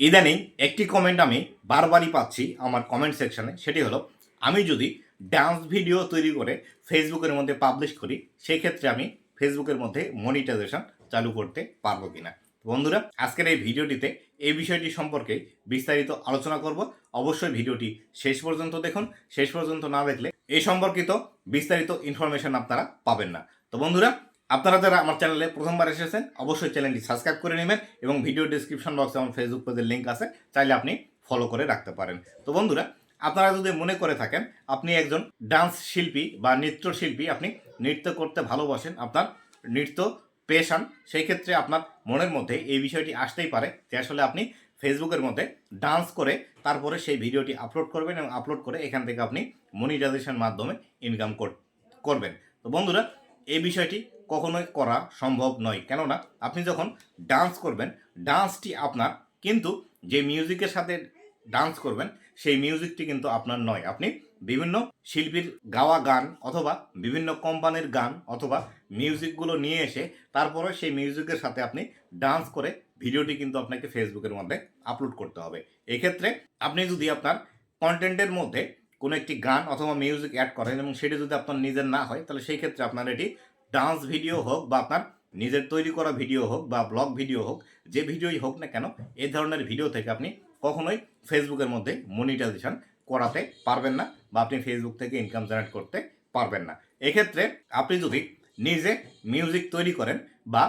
ইদানিং একটি কমেন্ট আমি বারবারই পাচ্ছি আমার কমেন্ট সেকশনে সেটি হলো, আমি যদি ডান্স ভিডিও তৈরি করে ফেসবুকের মধ্যে পাবলিশ করি সেই ক্ষেত্রে আমি ফেসবুকের মধ্যে মনিটাইজেশন চালু করতে পারব কিনা। বন্ধুরা, আজকের এই ভিডিওটিতে এই বিষয়টি সম্পর্কে বিস্তারিত আলোচনা করব। অবশ্যই ভিডিওটি শেষ পর্যন্ত দেখুন। শেষ পর্যন্ত না দেখলে এই সম্পর্কিত বিস্তারিত ইনফরমেশন আপনারা পাবেন না। তো বন্ধুরা আপনারা যারা আমার চ্যানেলে প্রথমবার এসেছেন, অবশ্যই চ্যানেলটি সাবস্ক্রাইব করে নেবেন এবং ভিডিও ডিসক্রিপশন বক্সে আমার ফেসবুক পেজের লিঙ্ক আছে, চাইলে আপনি ফলো করে রাখতে পারেন। তো বন্ধুরা, আপনারা যদি মনে করে থাকেন, আপনি একজন ডান্স শিল্পী বা নৃত্যশিল্পী আপনি নৃত্য করতে ভালোবাসেন, আপনার নৃত্য পেশান সেই ক্ষেত্রে আপনার মনের মধ্যে এই বিষয়টি আসতেই পারে যে আসলে আপনি ফেসবুকের মধ্যে ডান্স করে তারপরে সেই ভিডিওটি আপলোড করবেন এবং আপলোড করে এখান থেকে আপনি মনিটাইজেশন মাধ্যমে ইনকাম করবেন। তো বন্ধুরা এই বিষয়টি কখনোই করা সম্ভব নয়। কেননা আপনি যখন ডান্স করবেন ডান্সটি আপনার, কিন্তু যে মিউজিকের সাথে ডান্স করবেন, সেই মিউজিকটি কিন্তু আপনার নয়। আপনি বিভিন্ন শিল্পীর গাওয়া গান অথবা বিভিন্ন কোম্পানির গান অথবা মিউজিকগুলো নিয়ে এসে তারপরে সেই মিউজিকের সাথে আপনি ডান্স করে ভিডিওটি কিন্তু আপনাকে ফেসবুকের মধ্যে আপলোড করতে হবে। এক্ষেত্রে আপনি যদি আপনার কন্টেন্টের মধ্যে কোনো একটি গান অথবা মিউজিক অ্যাড করেন এবং সেটি যদি আপনার নিজের না হয়, তাহলে সেই ক্ষেত্রে আপনার এটি ডান্স ভিডিও হোক বা আপনার নিজের তৈরি করা ভিডিও হোক বা ব্লগ ভিডিও হোক, যে ভিডিওই হোক না কেন এই ধরনের ভিডিও থেকে আপনি কখনোই ফেসবুকের মধ্যে মনিটাইজেশন করাতে পারবেন না বা আপনি ফেসবুক থেকে ইনকাম জেনারেট করতে পারবেন না। এক্ষেত্রে আপনি যদি নিজে মিউজিক তৈরি করেন বা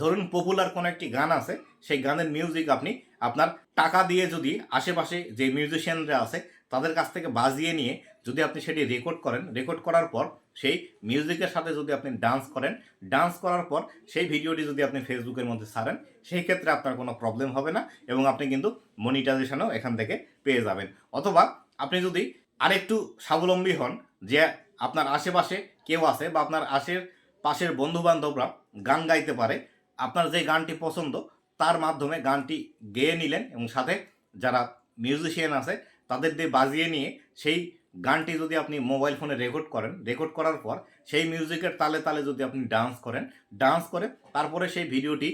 ধরুন পপুলার কোনো একটি গান আছে, সেই গানের মিউজিক আপনি আপনার টাকা দিয়ে যদি আশেপাশে যে মিউজিশিয়ানরা আছে তাদের কাছ থেকে বাজিয়ে নিয়ে যদি আপনি সেটি রেকর্ড করেন রেকর্ড করার পর সেই মিউজিকের সাথে যদি আপনি ডান্স করেন ডান্স করার পর সেই ভিডিওটি যদি আপনি ফেসবুকের মধ্যে ছাড়েন, সেই ক্ষেত্রে আপনার কোনো প্রবলেম হবে না এবং আপনি কিন্তু মনিটাইজেশনও এখান থেকে পেয়ে যাবেন। অথবা আপনি যদি আরেকটু স্বাবলম্বী হন যে আপনার আশেপাশে কেউ আছে বা আপনার আশের পাশের বন্ধু বান্ধবরা গান গাইতে পারে, আপনার যে গানটি পছন্দ, তার মাধ্যমে গানটি গেয়ে নিলেন এবং সাথে যারা মিউজিশিয়ান আছে তাদের দিয়ে বাজিয়ে নিয়ে সেই গানটি যদি আপনি মোবাইল ফোনে রেকর্ড করেন রেকর্ড করার পর সেই মিউজিকের তালে তালে যদি আপনি ডান্স করেন ডান্স করে তারপরে সেই ভিডিওটি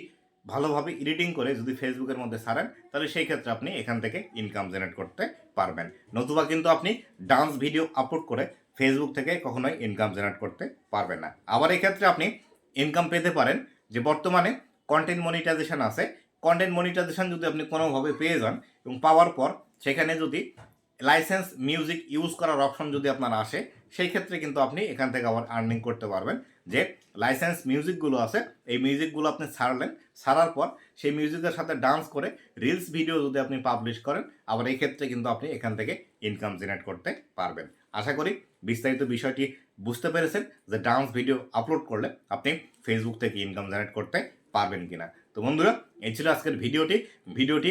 ভালোভাবে এডিটিং করে যদি ফেসবুকের মধ্যে সারেন, তাহলে সেই ক্ষেত্রে আপনি এখান থেকে ইনকাম জেনারেট করতে পারবেন। নতুবা কিন্তু আপনি ডান্স ভিডিও আপলোড করে ফেসবুক থেকে কখনোই ইনকাম জেনারেট করতে পারবেন না। আবার এক্ষেত্রে আপনি ইনকাম পেতে পারেন যে বর্তমানে কন্টেন্ট মনিটাইজেশন আছে। কন্টেন্ট মনিটাইজেশন যদি আপনি কোনোভাবে পেয়ে যান এবং পাওয়ার পর সেখানে যদি লাইসেন্স মিউজিক ইউজ করার অপশন যদি আপনার আসে সেই ক্ষেত্রে কিন্তু আপনি এখান থেকে আবার আর্নিং করতে পারবেন। যে লাইসেন্স মিউজিকগুলো আছে, এই মিউজিকগুলো আপনি ছাড়লেন, ছাড়ার পর সেই মিউজিকের সাথে ডান্স করে রিলস ভিডিও যদি আপনি পাবলিশ করেন, আবার এই ক্ষেত্রে কিন্তু আপনি এখান থেকে ইনকাম জেনারেট করতে পারবেন। আশা করি বিস্তারিত বিষয়টি বুঝতে পেরেছেন যে ডান্স ভিডিও আপলোড করলে আপনি ফেসবুক থেকে ইনকাম জেনারেট করতে পারবেন কিনা। তো বন্ধুরা, এই ছিল আজকের ভিডিওটি ভিডিওটি